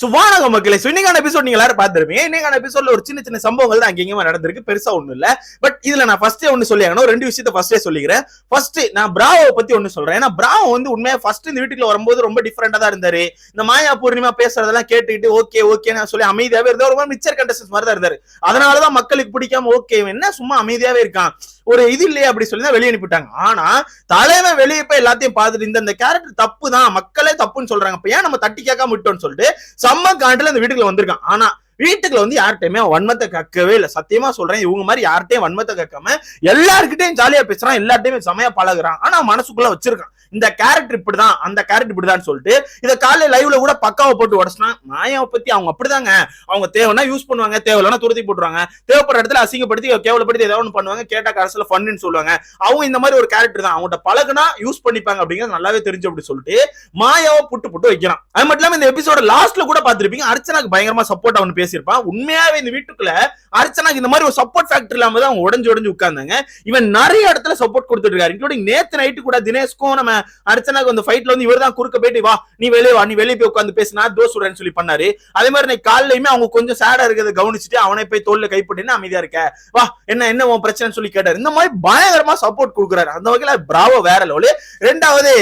So வானக மக்களே so இன்னைக்கான எபிசோட் நீங்க எல்லாரும் பார்த்திருப்பீங்க. இன்னைக்கான எபிசோட்ல ஒரு சின்ன சின்ன சம்பவங்கள் தான் அங்கேயுமே நடந்திருக்கு. பெருசா ஒன்றும் இல்ல. பட் இதுல நான் ஃபர்ஸ்டே ஒன்று சொல்லி ரெண்டு விஷயத்த ஃபர்ஸ்டே சொல்லிக்கிறேன். ஃபர்ஸ்ட் நான் பிராவோ பத்தி ஒன்று சொல்றேன். ஏன்னா பிராவோ வந்து உண்மையா ஃபர்ஸ்ட் இந்த வீட்டுக்குள்ள வரும்போது ரொம்ப டிஃபரெண்டா தான் இருந்தாரு. இந்த மாயா பூர்ணிமா பேசுறதெல்லாம் கேட்டுக்கிட்டு ஓகே ஓகே நான் சொல்லி அமைதியாவே இருந்தா ரொம்ப மிச்சர் கண்டஸ்டன்ஸ் மாதிரி தான் இருந்தாரு. அதனாலதான் மக்களுக்கு பிடிக்காம ஓகே என்ன சும்மா அமைதியாவே இருக்கான்? ஒரு இது இல்லையே அப்படி சொல்லி தான் வெளியே அனுப்பிட்டாங்க ஆனா தலைவன் வெளியே போய் எல்லாத்தையும் பார்த்துட்டு இந்த இந்த கேரக்டர் தப்பு தான் மக்களே தப்புன்னு சொல்றாங்க. இப்ப ஏன் நம்ம தட்டி கேட்காம விட்டோம்னு சொல்லிட்டு செம்ம காண்டில் இந்த வீட்டுக்குள்ள வந்திருக்கான். ஆனா வீட்டுக்குள்ள வந்து யார்கிட்டயுமே அவன் வன்மத்தை கக்கவே இல்லை. சத்தியமா சொல்றேன் இவங்க மாதிரி யார்கிட்டயும் வன்மத்தை கக்காம எல்லாருக்கிட்டையும் ஜாலியா பேசுறான் எல்லார்ட்டையுமே செமையா பழகுறான். ஆனா மனசுக்குள்ள வச்சிருக்கான். இந்த கேரக்டர் இப்படிதான் அந்த கேரக்டர் இப்படிதான் சொல்லிட்டு இதை காலையில லைவ்ல கூட பக்காவை போட்டு உடச்சுனா மாயாவை பத்தி அவங்க அப்படிதாங்க. அவங்க தேவைன்னா யூஸ் பண்ணுவாங்க தேவையில்லைன்னா துருத்தி போட்டுருவாங்க. தேவைப்படுற இடத்துல அசிங்கப்படுத்தி கேவலப்படுத்தி ஏதாவது ஒன்று பண்ணுவாங்க கேட்டா கடைசியில் ஃபன்னு சொல்லுவாங்க. அவங்க இந்த மாதிரி ஒரு கேரக்டர் தான். அவங்கள்ட்ட பழகுனா யூஸ் பண்ணிப்பாங்க அப்படிங்கிறது நல்லாவே தெரிஞ்சு அப்படி சொல்லிட்டு மாயாவை புட்டு புட்டு வைக்கிறான். அது மட்டும் இல்லாம இந்த எபிசோட லாஸ்ட்ல கூட பார்த்துருப்பீங்க அர்ச்சனாக்கு பயங்கரமா சப்போர்ட் அவனு பேசியிருப்பான். உண்மையாவே இந்த வீட்டுக்குள்ள அர்ச்சனாக்கு இந்த மாதிரி ஒரு சப்போர்ட் ஃபேக்டர் இல்லாம தான் அவங்க உடஞ்சு உடஞ்சு உட்கார்ந்தாங்க. இவன் நிறைய இடத்துல சப்போர்ட் கொடுத்துட்டு இருக்காரு இன்க்ளூடிங் நேத்து நைட்டு கூட தினேஷ்க்கும் நம்ம அர்ச்சனாக்கு அந்த ஃபைட்ல வந்து இவர் தான் குறுக்க போயிட்டு வா நீ வெளியே வா நீ வெளியே போய் உட்காந்து பேசினா தோஸ் விடுறேன்னு சொல்லி பண்ணாரு. அதே மாதிரி நான் காலையுமே அவங்க கொஞ்சம் சேடா இருக்கிறத கவனிச்சுட்டு அவனை போய் தோல்ல கைப்பட்டுன்னு அமைதியா இருக்க. வா என்ன என்ன உன் பிரச்சனைன்னு சொல்லி கேட்டாரு. இந்த மாதிரி பயங்கரமா சப்போர்ட் கொடுக்குறாரு. அந்த வகையில பிராவோ வேற லெவலு ரெண்டாவது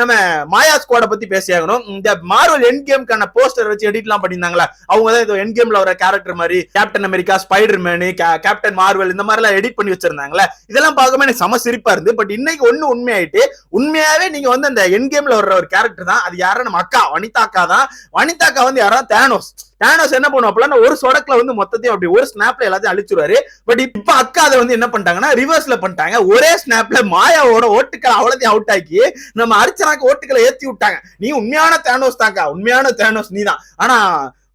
நம்ம மாயா ஸ்குவாட பத்தி பேசியாகணும் இந்த மார்வல் என் கேம்க்கான போஸ்டர் வச்சு எடிட் எல்லாம் பண்ணியிருந்தாங்களா? அவங்க தான் இதோ என் கேம்ல வர கேரக்டர் மாதிரி Captain America Spiderman Captain Marvel இந்த மாதிரி எல்லாம் எடிட் பண்ணி வச்சிருந்தாங்களே இதெல்லாம் பார்க்கும்போது எனக்கு சம சிரிப்பா இருந்து பட் இன்னைக்கு ஒண்ணு உண்மையாயிட்டு உண்மையா ஃபுல்லாவே நீங்க வந்து அந்த என் கேம்ல வர்ற ஒரு கேரக்டர் தான். அது யாரும் நம்ம அக்கா வனிதா அக்கா தான். வனிதா அக்கா வந்து யாரா? தேனோஸ் தேனோஸ் என்ன பண்ணுவோம் ஒரு சொடக்குல வந்து மொத்தத்தையும் அப்படி ஒரு ஸ்னாப்ல எல்லாத்தையும் அழிச்சிருவாரு. பட் இப்ப அக்கா அதை வந்து என்ன பண்ணிட்டாங்கன்னா ரிவர்ஸ்ல பண்ணிட்டாங்க. ஒரே ஸ்னாப்ல மாயாவோட ஓட்டுக்களை அவ்வளோத்தையும் அவுட் ஆக்கி நம்ம அர்ச்சனாக்கு ஓட்டுக்களை ஏத்தி விட்டாங்க. நீ உண்மையான தேனோஸ் அக்கா உண்மையான தேனோஸ் நீ தான் ஆனா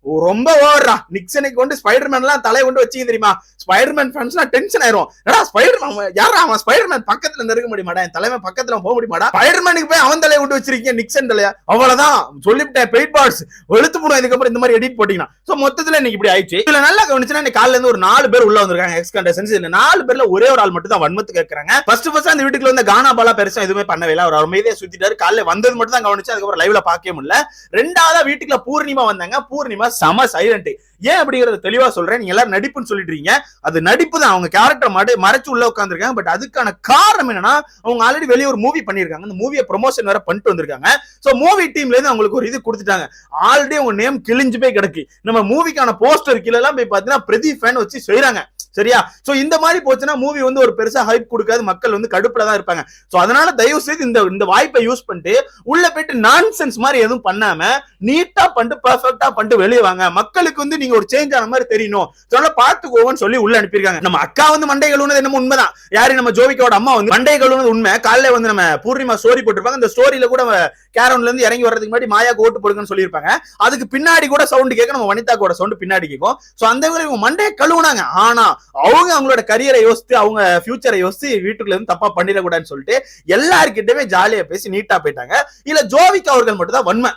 ரொம்ப ஓடுறா. நிக்சனை கொண்டு ஸ்பைடர்மேன் எல்லாம் தலையை கொண்டு வச்சுக்க தெரியுமா? ஸ்பைடர்மேன் ஃபேன்ஸ்லாம் டென்ஷன் ஆயிரும். ஏடா ஸ்பைடர்மேன் யாரா அவன் ஸ்பைடர்மேன் பக்கத்துல இருக்க முடியுமாடா? என் தலைமை பக்கத்துல போக முடியுமாடா? ஸ்பைடர்மேனுக்கு போய் அவன் தலையை கொண்டு வச்சிருக்கீங்க நிக்சன் தலையா? அவ்வளவுதான். சொல்லிவிட்டேன் பெயிட் பாட்ஸ் வெளுத்து போடும் இதுக்கப்புறம் இந்த மாதிரி எடிட் போட்டீங்கன்னா. சோ மொத்தத்துல இன்னைக்கு இப்படி ஆயிடுச்சு. இதுல நல்லா கவனிச்சுன்னா இன்னைக்கு காலையில இருந்து ஒரு நாலு பேர் உள்ள வந்திருக்காங்க எக்ஸ் கண்டஸ்டன்ஸ் இந்த நாலு பேர்ல ஒரே ஒரு ஆள் மட்டும் தான் வன்மத்து கேட்கறாங்க ஃபர்ஸ்ட் ஃபர்ஸ்ட் அந்த வீட்டுக்குள்ள வந்து கானா பாலா பெருசா எதுவுமே பண்ணவே இல்லை. அவர் அமைதியா சுத்திட்டாரு. காலையில வந்தது மட்டும் தான் கவனிச்சு அதுக்கப்புறம் லைவ்ல பார்க்கவே முடியல. ரெண்டாவதா வீட்டுக்குள்ள பூர்ணிமா வந்தாங்க. பூர்ணிமா செம சைலண்ட் ஏன் அப்படிங்கறத தெளிவா சொல்றேன். நீங்க எல்லாரும் நடிப்புன்னு சொல்லிடுறீங்க. அது நடிப்பு தான். அவங்க கேரக்டர் மடு மறைச்சு உள்ள உட்காந்துருக்காங்க பட் அதுக்கான காரணம் என்னன்னா அவங்க ஆல்ரெடி வெளியே ஒரு மூவி பண்ணிருக்காங்க அந்த மூவியை ப்ரொமோஷன் வேற பண்ணிட்டு வந்திருக்காங்க. ஸோ மூவி டீம்ல இருந்து அவங்களுக்கு ஒரு இது கொடுத்துட்டாங்க. ஆல்ரெடி அவங்க நேம் கிழிஞ்சு போய் கிடக்கு. நம்ம மூவிக்கான போஸ்டர் கீழ எல்லாம் போய் பாத்தீங்கன்னா பிரதீப் ஃபேன் வச்சு செய்யறாங்க சரியா? சோ இந்த மாதிரி போச்சுன்னா மூவி வந்து ஒரு பெருசா ஹைப் கொடுக்காது. மக்கள் வந்து கடுப்புல தான் இருப்பாங்க. சோ அதனால தயவு செய்து இந்த இந்த வாய்ப்பை யூஸ் பண்ணிட்டு உள்ள போயிட்டு நான்சென்ஸ் மாதிரி எதுவும் பண்ணாம நீட்டா பண்ணிட்டு பர்ஃபெக்டா பண்ணிட்டு வெளியே வாங்க. மக்களுக்கு வந்து நீங்க ஒரு சேஞ்ச் ஆன மாதிரி தெரியணும். அதனால பாத்துக்கோன்னு சொல்லி உள்ள அனுப்பியிருக்காங்க. நம்ம அக்கா வந்து மண்டை கழுவுனது என்னமோ உண்மைதான். யாரு நம்ம ஜோவிக்காவோட அம்மா வந்து மண்டை கழுவுனது உண்மை. காலையில வந்து நம்ம பூர்ணிமா ஸ்டோரி போட்டிருப்பாங்க. அந்த ஸ்டோரியில கூட கேரன்ல இருந்து இறங்கி வர்றதுக்கு முன்னாடி மாயாக்கு ஓட்டு போடுங்கன்னு சொல்லியிருப்பாங்க. அதுக்கு பின்னாடி கூட சவுண்டு கேட்க நம்ம வனிதா கூட சவுண்டு பின்னாடி கேட்கும். சோ அந்த வகையில இவங்க மண்டையை கழுவுனாங்க. ஆனா அவங்க அவங்களோட கரியரை யோசித்து அவங்க ஃபியூச்சரை யோசித்து வீட்டுக்குள்ள இருந்து தப்பா பண்ணிடக்கூடாதுன்னு சொல்லிட்டு எல்லாருக்கிட்டயுமே ஜாலியா பேசி நீட்டா போயிட்டாங்க. இல்ல ஜோவிக்கா அவர்கள் மட்டும் தான் வன்மை.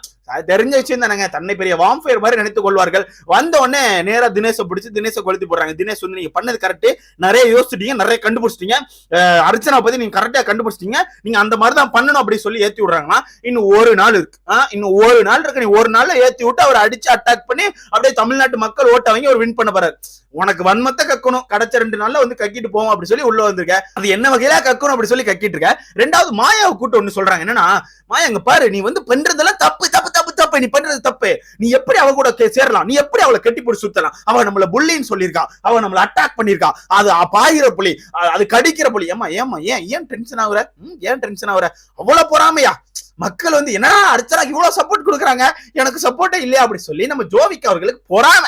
தெரிஞ்ச விஷயம் தானங்க. தன்னை பெரிய வாம்பயர் மாதிரி நினைத்துக் கொள்வார்கள். வந்த உடனே நேரா தினேஷை பிடிச்சி தினேஷை கொளுத்தி போடுறாங்க. தினேஷ் வந்து நீங்க பண்ணது கரெக்ட் நிறைய யோசிச்சிட்டீங்க நிறைய கண்டுபிடிச்சிட்டீங்க. அர்ச்சனா பத்தி நீங்க கரெக்டா கண்டுபிடிச்சிட்டீங்க. நீங்க அந்த மாதிரி தான் பண்ணணும் அப்படி சொல்லி ஏத்தி விடுறாங்கன்னா இன்னும் ஒரு நாள் இருக்கு. இன்னும் ஒரு நாள் இருக்கு. நீ ஒரு நாள்ல ஏத்தி விட்டு அவர் அடிச்சு அட்டாக் பண்ணி அப்படியே தமிழ்நாட்டு மக்கள் ஓட்ட வாங்கி அவர் வின் பண்ண போறாரு. உனக்கு வன்மத்தை கக்கணும். கிடைச்ச ரெண்டு நாள்ல வந்து கக்கிட்டு போவோம் அப்படி சொல்லி உள்ள வந்திருக்க. அது என்ன வகையில கக்கணும் அப்படி சொல்லி கக்கிட்டு இருக்க. ரெண்டாவது மாயாவை கூட்டம் ஒண்ணு சொல்றாங்க. என்னன்னா மாயா அங்க பாரு நீ வந்து பண்றதெல்லாம் தப்பு தப்பு தப்பு. தப்பு நீ பண்றது தப்பு. நீ எப்படி அவ கூட சேரலாம்? நீ எப்படி அவளை கட்டி போட்டு சுத்தலாம் அவ நம்மள புள்ளின்னு சொல்லியிருக்கா. அவ நம்மள அட்டாக் பண்ணிருக்கா அது பாயிற புலி. அது கடிக்கிற புலி. ஏமா ஏமா ஏன் ஏன் டென்ஷன் ஆகுற? ஏன் டென்ஷன் ஆகுற? அவ்வளவு பொறாமையா? மக்கள் வந்து என்ன அர்ச்சனாக்கு இவ்வளவு சப்போர்ட் கொடுக்குறாங்க. எனக்கு சப்போர்ட்டே இல்லையா? அப்படி சொல்லி நம்ம ஜோவிக்கு அவர்களுக்கு பொறாம.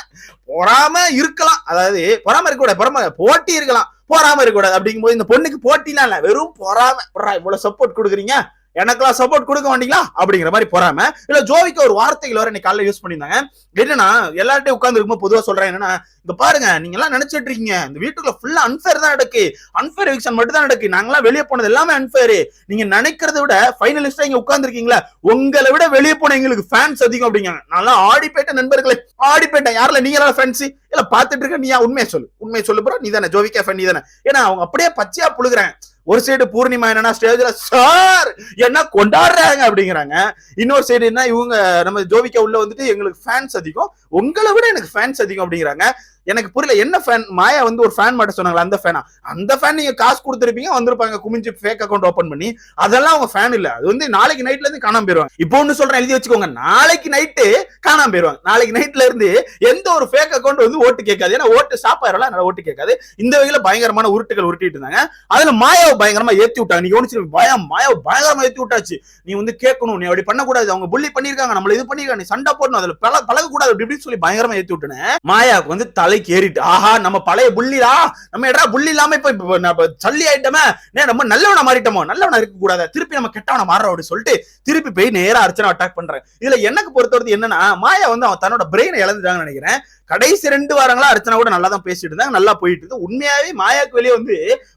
பொறாம இருக்கலாம். அதாவது பொறாம இருக்க கூடாது பொறாம போட்டி இருக்கலாம். பொறாம இருக்க கூடாது அப்படிங்கும்போது இந்த பொண்ணுக்கு போட்டிலாம் இல்ல. வெறும் பொறாம. இவ்வளவு சப்போர்ட் கொடுக்குறீங்க. எனக்கெல்லாம் சப்போர்ட் கொடுக்க மாட்டீங்களா? அப்படிங்கிற மாதிரி போறாம. இல்ல ஜோவிக்கு ஒரு வார்த்தைகள் வர இன்னைக்கு காலைல யூஸ் பண்ணியிருந்தாங்க. என்னன்னா எல்லார்ட்டையும் உட்கார்ந்து இருக்கும்போது பொதுவா சொல்றேன் என்னன்னா இந்த பாருங்க நீங்க எல்லாம் நினைச்சிட்டு இருக்கீங்க. இந்த வீட்டுக்குள்ள ஃபுல்லா அன்பேர் தான் நடக்கு. அன்ஃபேர் எவிக்ஷன் மட்டும் தான் நடக்கு. நாங்களாம் வெளியே போனது எல்லாமே அன்பேர் நீங்க நினைக்கிறத விட ஃபைனலிஸ்டா இங்க உட்கார்ந்துருக்கீங்களா உங்களை விட வெளியே போன எங்களுக்கு ஃபேன்ஸ் அதிகம் அப்படிங்காங்க நல்லா ஆடி போயிட்ட நண்பர்களே ஆடி போயிட்டேன் யாரில் நீங்க எல்லாம் ஃப்ரெண்ட்ஸ் இல்ல பாத்துட்டு இருக்க நீ உண்மையை சொல்லு? உண்மையை சொல்லு ப்ரோ நீ தானே ஜோவிகா ஃபேன் நீ தானே ஏன்னா அவங்க அப்படியே பச்சையா புழுகிறேன் ஒரு சைடு பூர்ணிமா என்னன்னா ஸ்டேஜ்ல சார் என்ன கொண்டாடுறாங்க? அப்படிங்கிறாங்க. இன்னொரு சைடு என்ன இவங்க நம்ம ஜோவிக்கா உள்ள வந்துட்டு எங்களுக்கு ஃபேன்ஸ் அதிகம். உங்களை விட எனக்கு ஃபேன்ஸ் அதிகம் அப்படிங்கிறாங்க. எனக்கு புரியல என்ன ஃபேன் மாயா வந்து ஒரு ஃபேன் மட்டும் சொன்னாங்களா? அந்த ஃபேனா அந்த ஃபேன் நீங்க காசு கொடுத்துருப்பீங்க வந்திருப்பாங்க குமிஞ்சு ஃபேக் அக்கௌண்ட் ஓப்பன் பண்ணி அதெல்லாம் அவங்க ஃபேன் இல்ல. அது வந்து நாளைக்கு நைட்ல இருந்து காணாம போயிருவாங்க. இப்போ ஒன்னு சொல்றேன் எழுதி வச்சுக்கோங்க. நாளைக்கு நைட்டு காணாம போயிருவாங்க. நாளைக்கு நைட்ல இருந்து எந்த ஒரு ஃபேக் அக்கௌண்ட் வந்து ஓட்டு கேட்காது. ஏன்னா ஓட்டு ஸ்டாப் ஆயிரலாம் அதனால ஓட்டு கேட்காது. இந்த வகையில பயங்கரமான உருட்டுகள் உருட்டிட்டு இருந்தாங்க. அதுல மாயாவை பயங்கரமா ஏத்தி விட்டாங்க. நீ கவனிச்சு பயம் மாயாவை பயங்கரமா ஏத்தி விட்டாச்சு. நீ வந்து கேட்கணும் நீ அப்படி பண்ணக்கூடாது. அவங்க புள்ளி பண்ணிருக்காங்க நம்மள இது பண்ணிருக்காங்க நீ சண்டை போடணும் அதுல பழக பழகக்கூடாது அப்படி இப்படின்னு சொல்லி பயங்கரமா ஏத்தி விட்டுனேன். மாயாவுக்கு வந்து தலைக்கு ஏறிட்டு ஆஹா நம்ம பழைய புள்ளிடா நம்ம எடா புள்ளி இல்லாம இப்ப சல்லி ஆயிட்டோமே நம்ம நல்லவனா மாறிட்டோமோ நல்லவனா இருக்க கூடாது திருப்பி நம்ம கெட்டவனா மாறுறோம் அப்படின்னு சொல்லிட்டு திருப்பி போய் நேரா அர்ச்சனை அட்டாக் பண்றேன் இதுல எனக்கு பொறுத்தவரைக்கும் என்னன்னா மாயா வந்து அவன் தன்னோட பிரெயினை இழந்துட்டாங்கன்னு நினைக்கிறேன். கடைசி ரெண்டு வாரங்களா அர்ச்சனா கூட நல்லா தான் பேசிட்டு இருந்தாங்க நல்லா போயிட்டு இருந்து உண்மையாவே மாயாக்கு வெளியே வந்து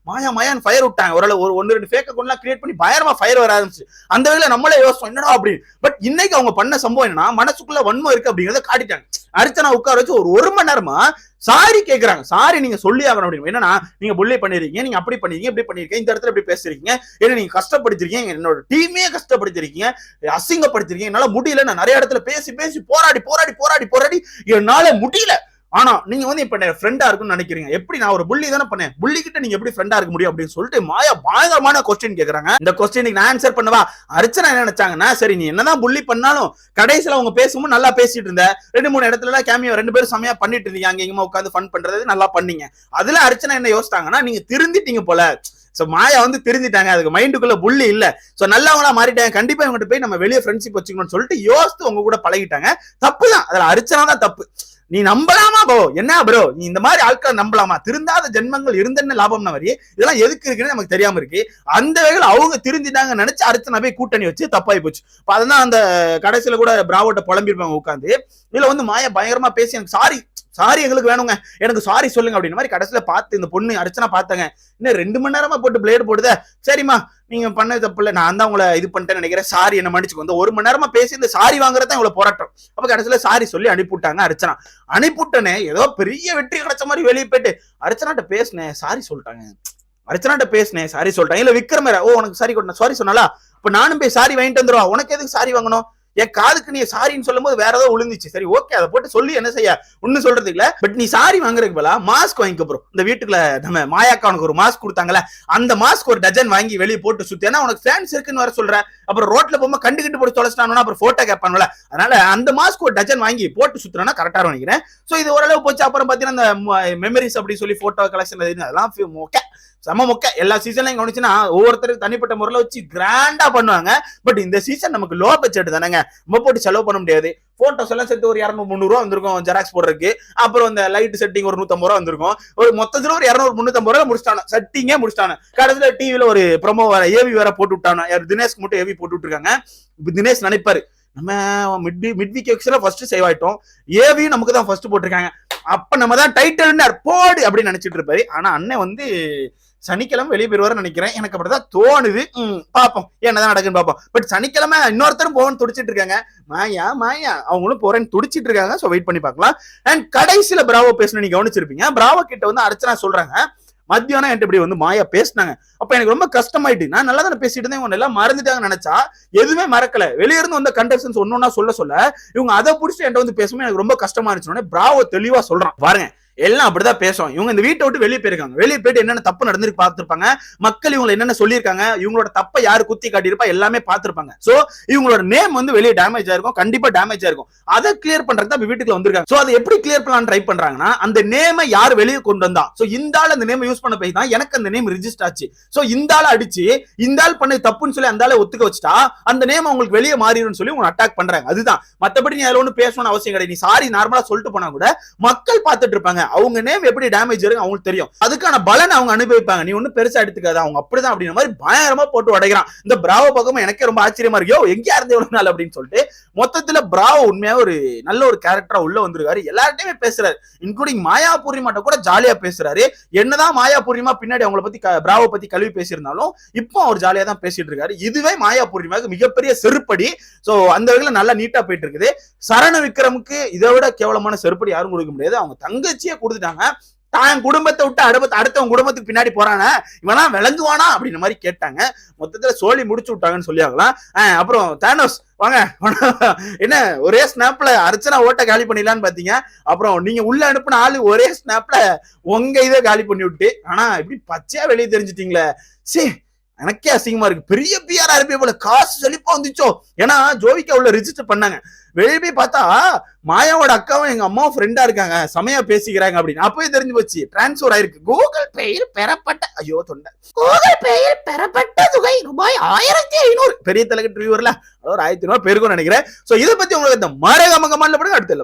மாயா மாயான்னு ஃபயர் விட்டாங்க. ஓரளவு ஒரு ஒன்னு ரெண்டு ஃபேக்க அக்கௌண்ட்லாம் கிரியேட் பண்ணி பயங்கரமா ஃபயர் வர ஆரம்பிச்சு. அந்த வகையில நம்மளே யோசிச்சோம் என்னடா அப்படின்னு பட் இன்னைக்கு அவங்க பண்ண சம்பவம் என்னன்னா மனசுக்குள்ள வன்மம் இருக்கு அப்படிங்கறத காட்டிட்டாங்க. அர்ச்சனா உட்கார வச்சு ஒரு ஒரு மணி நேரமா சாரி கேக்குறாங்க. சாரி நீங்க சொல்லி ஆகணும் அப்படின்னு. என்னன்னா நீங்க புள்ளி பண்ணிருக்கீங்க நீங்க அப்படி பண்ணிருக்கீங்க இப்படி பண்ணிருக்கீங்க இந்த இடத்துல இப்படி பேசிருக்கீங்க ஏன்னா நீங்க கஷ்டப்படுத்திருக்கீங்க என்னோட டீமே கஷ்டப்படுத்திருக்கீங்க அசிங்கப்படுத்திருக்கீங்க என்னால முடியல நான் நிறைய இடத்துல பேசி பேசி போராடி போராடி போராடி போராடி என்னால முடியல. ஆனா நீங்க வந்து இப்ப ஃப்ரெண்டா இருக்கும்னு நினைக்கிறீங்க. எப்படி நான் ஒரு புள்ளி தானே பண்ணேன்? புள்ளி கிட்ட நீங்க எப்படி ஃப்ரெண்டா இருக்க முடியும் அப்படின்னு சொல்லிட்டு மாயா பயங்கரமான கொஸ்டின் கேக்குறாங்க. இந்த கொஸ்டினுக்கு நான் ஆன்சர் பண்ணவா? அர்ச்சனா என்ன நினைச்சாங்கன்னா சரி நீ என்னதான் புள்ளி பண்ணாலும் கடைசியில அவங்க பேசும்போது நல்லா பேசிட்டு இருந்த. ரெண்டு மூணு இடத்துல கேமியோ ரெண்டு பேரும் செமையா பண்ணிட்டு இருந்தீங்க. அங்க இங்கமா உட்காந்து ஃபன் பண்றது நல்லா பண்ணீங்க. அதுல அர்ச்சனா என்ன யோசிச்சாங்கன்னா நீங்க திருந்திட்டீங்க போல. ஸோ மாயா வந்து தெரிஞ்சிட்டாங்க அதுக்கு மைண்டுக்குள்ள புள்ளி இல்ல. ஸோ நல்லவங்களா மாறிட்டாங்க. கண்டிப்பா இவங்ககிட்ட போய் நம்ம வெளியே ஃப்ரெண்ட்ஷிப் வச்சுக்கணும்னு சொல்லிட்டு யோசித்து உங்க கூட பழகிட்டாங்க. தப்பு தான். அதுல அர்ச்சனா தான் தப்பு. நீ நம்பலாமா போ என்ன ப்ரோ நீ இந்த மாதிரி ஆட்களை நம்பலாமா? திருந்தாத ஜென்மங்கள் இருந்தன்னு லாபம்னா வரி இதெல்லாம் எதுக்கு இருக்குன்னு நமக்கு தெரியாம இருக்கு. அந்த வகையில் அவங்க திருந்திட்டாங்க நினைச்சு அர்ச்சனா போய் கூட்டணி வச்சு தப்பாகி போச்சு. அதான் அந்த கடைசியில கூட பிராவோட்ட புலம்பிருப்பாங்க உட்காந்து இதுல வந்து மாயா பயங்கரமா பேசி எனக்கு சாரி சாரி எங்களுக்கு வேணுங்க. எனக்கு சாரி சொல்லுங்க அப்படின்னு மாதிரி கடைசியில பார்த்து இந்த பொண்ணு அர்ச்சனா பார்த்தாங்க. இன்னும் ரெண்டு மணி நேரமா போட்டு பிளேடு போடுதே. சரிம்மா நீங்க பண்ணது தப்பு இல்லை. நான் தான் உங்களை இது பண்ணிட்டேன்னு நினைக்கிறேன். சாரி என்ன மன்னிச்சுக்கோ. வந்து ஒரு மணி நேரமா பேசி இந்த சாரி வாங்குறதா இவ்வளவு போராட்டம். அப்ப கடைசியில சாரி சொல்லி அனுப்பிவிட்டாங்க அர்ச்சனா. அனுப்பிவிட்டனே ஏதோ பெரிய வெற்றி கிடைச்ச மாதிரி வெளியே போயிட்டு அர்ச்சனாட்ட பேசினேன் சாரி சொல்லிட்டாங்க. அர்ச்சனாட்ட பேசினேன் சாரி சொல்லிட்டாங்க. இல்ல விக்ரமரா ஓ உனக்கு சாரி கொட்ட சாரி சொன்னாலா இப்ப நானும் போய் சாரி வாங்கிட்டு வந்துருவா. உனக்கு எதுக்கு சாரி வாங்கணும்? என் காதுக்கு நீ சாரின்னு சொல்லும் போது வேற ஏதோ விழுந்துச்சு சரி ஓகே அதை போட்டு சொல்லி என்ன செய்ய? ஒன்னும் சொல்றது இல்ல. பட் நீ சாரி வாங்குறதுக்கு பதிலா மாஸ்க் வாங்கிக்க போறோம் இந்த வீட்டுக்குள்ள நம்ம மாயாக்கா உனக்கு ஒரு மாஸ்க் கொடுத்தாங்கல்ல அந்த மாஸ்க் ஒரு டஜன் வாங்கி வெளியே போட்டு சுத்தி. ஏன்னா உனக்கு ஃபேன்ஸ் இருக்குன்னு வர சொல்ற. அப்புறம் ரோட்ல போகும்போது கண்டுகிட்டு போட்டு தொலைச்சிட்டானா அப்புறம் போட்டோ கேட்பானுல. அதனால அந்த மாஸ்க் ஒரு டஜன் வாங்கி போட்டு சுத்தினா கரெக்டா நினைக்கிறேன். சோ இது ஓரளவு போச்சு. அப்புறம் பாத்தீங்கன்னா அந்த மெமரிஸ் அப்படி சொல்லி போட்டோ கலெக்ஷன் அதெல்லாம் ஓகே செம மொக்க. எல்லா சீசன்லையும் கவனிச்சுன்னா ஒவ்வொருத்தருக்கு தனிப்பட்ட முறையில் வச்சு கிராண்டா பண்ணுவாங்க. பட் இந்த சீசன் நமக்கு லோ பட்ஜெட் தானேங்க. ரொம்ப போட்டு செலவு பண்ண முடியாது. போட்டோஸ் எல்லாம் சேர்த்து ஒரு இரநூறு முந்நூறுவா வந்திருக்கும் ஜெராக்ஸ் போடுறதுக்கு. அப்புறம் அந்த லைட் செட்டிங் ஒரு நூத்தம்பது ரூபா வந்திருக்கும். ஒரு மொத்தத்துல ஒரு இரநூறு முந்நூத்தம்பது ரூபா முடிச்சிட்டானு? செட்டிங்கே முடிச்சிட்டானு? கடைசியில டிவில ஒரு ப்ரொமோ வேற ஏவி வேற போட்டு விட்டானு? யார் தினேஷ்க்கு மட்டும் ஏவி போட்டு விட்டுருக்காங்க. தினேஷ் நினைப்பாரு நம்ம மிட் மிட் வீக் எக்ஸ்ல ஃபர்ஸ்ட் சேவ் ஆயிட்டோம். ஏவியும் நமக்கு தான் ஃபர்ஸ்ட் போட்டிருக்காங்க. அப்ப நம்ம தான் டைட்டில் போடு அப்படின்னு நினைச்சிட்டு இருப்பாரு. ஆனா அண்ணன் வந்து சனிக்கிழமை வெளியே போயிருவாரு நினைக்கிறேன். எனக்கு அப்படிதான் தோணுது. ம், பாப்போம் என்னதான் நடக்குன்னு பாப்போம் பட் சனிக்கிழமை இன்னொருத்தரும் போகணும்னு துடிச்சிட்டு இருக்காங்க மாயா மாயா. அவங்களும் போறேன்னு துடிச்சிட்டு இருக்காங்க சோ வெயிட் பண்ணி பார்க்கலாம். அண்ட் கடைசியில பிராவோ பேசணும் நீங்க கவனிச்சிருப்பீங்க. பிராவோ கிட்ட வந்து அர்ச்சனா சொல்றாங்க. மத்தியானம் என்கிட்ட இப்படி வந்து மாயா பேசினாங்க. அப்ப எனக்கு ரொம்ப கஷ்டமாயிட்டு நான் நல்லா தானே பேசிட்டு இருந்தேன். இவங்க எல்லாம் மறந்துட்டாங்கன்னு நினைச்சா எதுவுமே மறக்கல. வெளிய இருந்து வந்த கண்டஸ்டன்ஸ் ஒன்னொன்னா சொல்ல சொல்ல இவங்க அதை புடிச்சு என்கிட்ட வந்து பேசும்போது எனக்கு ரொம்ப கஷ்டமா இருந்துச்சு பிராவோ தெளிவா சொல்றான். பாருங்க. எல்லாம் அப்படிதான் பேசுவோம் இவங்க இந்த வீட்டை விட்டு வெளியே போயிருக்காங்க. வெளியே போயிட்டு என்னென்ன தப்பு நடந்திருக்கு பார்த்துருப்பாங்க? மக்கள் இவங்களை என்னென்ன சொல்லியிருக்காங்க? இவங்களோட தப்பை யாரு குத்தி காட்டியிருப்பா? எல்லாமே பார்த்துருப்பாங்க. சோ இவங்களோட நேம் வந்து வெளியே டேமேஜ் ஆயிருக்கும் கண்டிப்பா டேமேஜ் ஆயிருக்கும் அதை கிளியர் பண்றது தான் வீட்டுக்குள்ள வந்திருக்காங்க. சோ அதை எப்படி கிளியர் பண்ணலாம் ட்ரை பண்றாங்கன்னா அந்த நேமை யார் வெளியே கொண்டு வந்தா? சோ இந்த ஆள் அந்த நேம் யூஸ் பண்ண போய் தான் எனக்கு அந்த நேம் ரிஜிஸ்டர் ஆச்சு. சோ இந்த ஆள் அடிச்சு இந்த ஆள் பண்ண தப்புன்னு சொல்லி அந்த ஆளை ஒத்துக்க வச்சுட்டா அந்த நேம் அவங்களுக்கு வெளியே மாறிடும்னு சொல்லி உங்களை அட்டாக் பண்றாங்க. அதுதான். மத்தபடி நீ அதுல ஒன்று பேசணும்னு அவசியம் கிடையாது. நீ சாரி நார்மலா சொல்லிட்டு போனா கூட மக்கள் பார்த்துட்டு இருப்பாங்க. அவங்க நேம் எப்படி டேமேஜ் இருக்கு அவங்களுக்கு தெரியும். அதுக்கான பலன் அவங்க அனுபவிப்பாங்க. நீ ஒன்றும் பெருசா எடுத்துக்காத. அவங்க அப்படிதான் அப்படின்ற மாதிரி பயங்கரமா போட்டு உடைக்கிறான். இந்த பிராவோ பக்கமும் எனக்கே ரொம்ப ஆச்சரியமா இருக்கு. யோ எங்கேயா இருந்து எவ்வளவு நாள் அப்படின்னு சொல்லிட்டு மொத்தத்துல பிராவோ உண்மையா ஒரு நல்ல ஒரு கேரக்டரா உள்ள வந்திருக்காரு. எல்லார்ட்டையுமே பேசுறாரு. இன்க்ளூடிங் மாயா பூர்ணிமாட்ட கூட ஜாலியா பேசுறாரு. என்னதான் மாயா பூர்ணிமா பின்னாடி அவங்கள பத்தி க- பிராவோ பத்தி கல்வி பேசியிருந்தாலும் இப்போ அவர் ஜாலியா தான் பேசிட்டு இருக்காரு. இதுவே மாயா பூர்ணிமாவுக்கு மிகப்பெரிய செருப்படி. சோ அந்த வகையில நல்லா நீட்டா போயிட்டு இருக்குது. சரண விக்ரமுக்கு இதை விட கேவலமான செருப்படி யாரும் கொடுக்க முடியாது. அவங்க தங்கச்சியை கொடுத்துட்டாங்க. தான் குடும்பத்தை விட்டு அடுத்த அடுத்தவன் குடும்பத்துக்கு பின்னாடி போறானா இவனா விளங்குவானா அப்படின்ற மாதிரி கேட்டாங்க. மொத்தத்துல சோழி முடிச்சு விட்டாங்கன்னு சொல்லியாங்களாம் ஆஹ் அப்புறம் தேனோஸ் வாங்க. என்ன ஒரே ஸ்னாப்ல அர்ச்சனா ஓட்ட காலி பண்ணிடலான்னு பாத்தீங்க. அப்புறம் நீங்க உள்ள அனுப்புன ஆளு ஒரே ஸ்னாப்ல உங்க இதை காலி பண்ணி விட்டு ஆனா இப்படி பச்சையா வெளியே தெரிஞ்சிட்டீங்களே. சே எனக்கே அசிங்கமா இருக்கு. பெரிய பிஆர் ஆர்பி போல. காசு செழிப்பா வந்துச்சோ? ஏன்னா ஜோவிக்கா உள்ள ரிஜிஸ்டர் பண்ணாங்க. வெளியே போய் பார்த்தா மாயாவோட அக்காவும் எங்க அம்மாவும் ஃப்ரெண்டா இருக்காங்க. செமையா பேசிக்கிறாங்க அப்படின்னு. அப்பவே தெரிஞ்சு போச்சு. டிரான்ஸ்ஃபர் ஆயிருக்கு. கூகுள் பேயில் பெறப்பட்ட ஐயோ தொண்டை. கூகுள் பேயில் பெறப்பட்ட தொகை ரூபாய் ஆயிரத்தி ஐநூறு. பெரிய தலைக்கு ட்ரிவர்ல ஒரு ஆயிரத்தி ஐநூறு பேருக்கும் நினைக்கிறேன். சோ இதை பத்தி உங்களுக்கு இந்த மரகம கமெண்ட்ல படுங்க அடுத்த